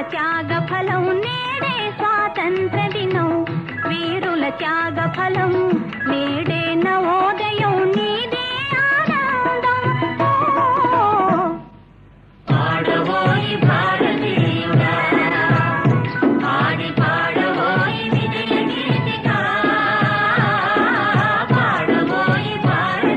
త్యాగ ఫలం నేడే స్వాతంత్ర దినం. వీరుల త్యాగ ఫలం నేడే